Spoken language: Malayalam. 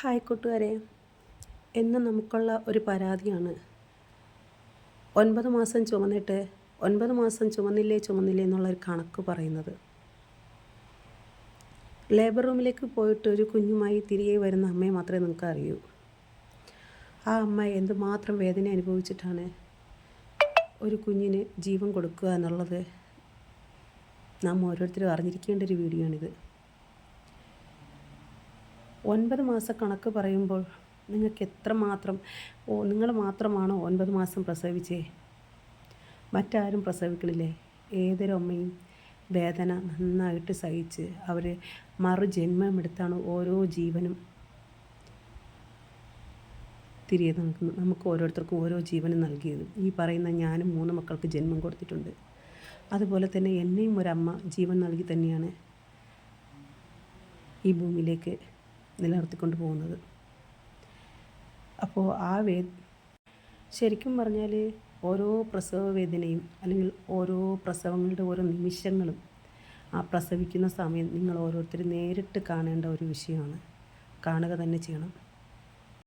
ഹായ് കൂട്ടുകാരെ എന്ന് നമുക്കുള്ള ഒരു പരാതിയാണ്. ഒൻപത് മാസം ചുമന്നിട്ട് ഒൻപത് മാസം ചുമന്നില്ലേ ചുമന്നില്ലേ എന്നുള്ളൊരു കണക്ക് പറയുന്നത്. ലേബർ റൂമിലേക്ക് പോയിട്ട് ഒരു കുഞ്ഞുമായി തിരികെ വരുന്ന അമ്മയെ മാത്രമേ നിങ്ങൾക്ക് അറിയൂ ആ അമ്മ എന്തുമാത്രം വേദന അനുഭവിച്ചിട്ടാണ് ഒരു കുഞ്ഞിന് ജീവൻ കൊടുക്കുക എന്നുള്ളത് നാം ഓരോരുത്തരും അറിഞ്ഞിരിക്കേണ്ട ഒരു വീഡിയോ ആണിത് ഒൻപത് മാസ കണക്ക് പറയുമ്പോൾ നിങ്ങൾക്ക് എത്രമാത്രം ഓ നിങ്ങൾ മാത്രമാണോ ഒൻപത് മാസം പ്രസവിച്ചേ? മറ്റാരും പ്രസവിക്കണില്ലേ? ഏതൊരു അമ്മയും വേദന നന്നായിട്ട് സഹിച്ച് അവർ മറുജന്മമെടുത്താണ് ഓരോ ജീവനും തിരികെ നമുക്ക് നമുക്ക് ഓരോരുത്തർക്കും ഓരോ ജീവനും നൽകിയത്. ഈ പറയുന്ന ഞാനും മൂന്ന് മക്കൾക്ക് ജന്മം കൊടുത്തിട്ടുണ്ട്. അതുപോലെ തന്നെ എന്നെയും ഒരമ്മ ജീവൻ നൽകി തന്നെയാണ് ഈ ഭൂമിയിലേക്ക് നിലനിർത്തിക്കൊണ്ട് പോകുന്നത്. അപ്പോൾ ആ വേ ശരിക്കും പറഞ്ഞാൽ ഓരോ പ്രസവ വേദനയും അല്ലെങ്കിൽ ഓരോ പ്രസവങ്ങളുടെ ഓരോ നിമിഷങ്ങളും ആ പ്രസവിക്കുന്ന സമയം നിങ്ങൾ ഓരോരുത്തരും നേരിട്ട് കാണേണ്ട ഒരു വിഷയമാണ്. കാണുക തന്നെ ചെയ്യണം.